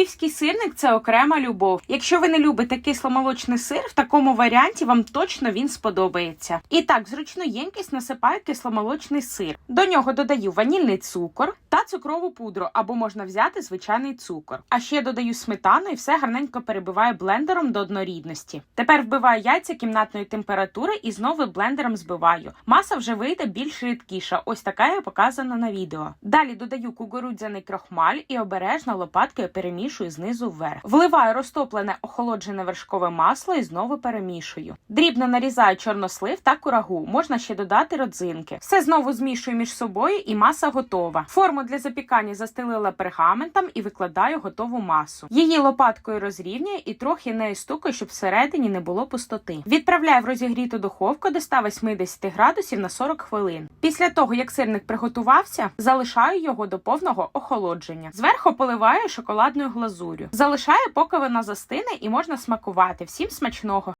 Львівський сирник це окрема любов. Якщо ви не любите кисломолочний сир, в такому варіанті вам точно він сподобається. І так, зручну ємкість насипаю кисломолочний сир. До нього додаю ванільний цукор та цукрову пудру, або можна взяти звичайний цукор. А ще додаю сметану і все гарненько перебиваю блендером до однорідності. Тепер вбиваю яйця кімнатної температури і знову блендером збиваю. Маса вже вийде більш рідкіша, ось така я показана на відео. Далі додаю кукурудзяний крохмаль і обережно лопаткою перемішую знизу вверх. Вливаю розтоплене охолоджене вершкове масло і знову перемішую. Дрібно нарізаю чорнослив та курагу. Можна ще додати родзинки. Все знову змішую між собою, і маса готова. Форму для запікання застелила пергаментом і викладаю готову масу. Її лопаткою розрівнюю і трохи нею стукаю, щоб всередині не було пустоти. Відправляю в розігріту духовку до 180 градусів на 40 хвилин. Після того, як сирник приготувався, залишаю його до повного охолодження. Зверху поливаю шоколадною глазур'ю. Залишаю, поки вона застине і можна смакувати. Всім смачного.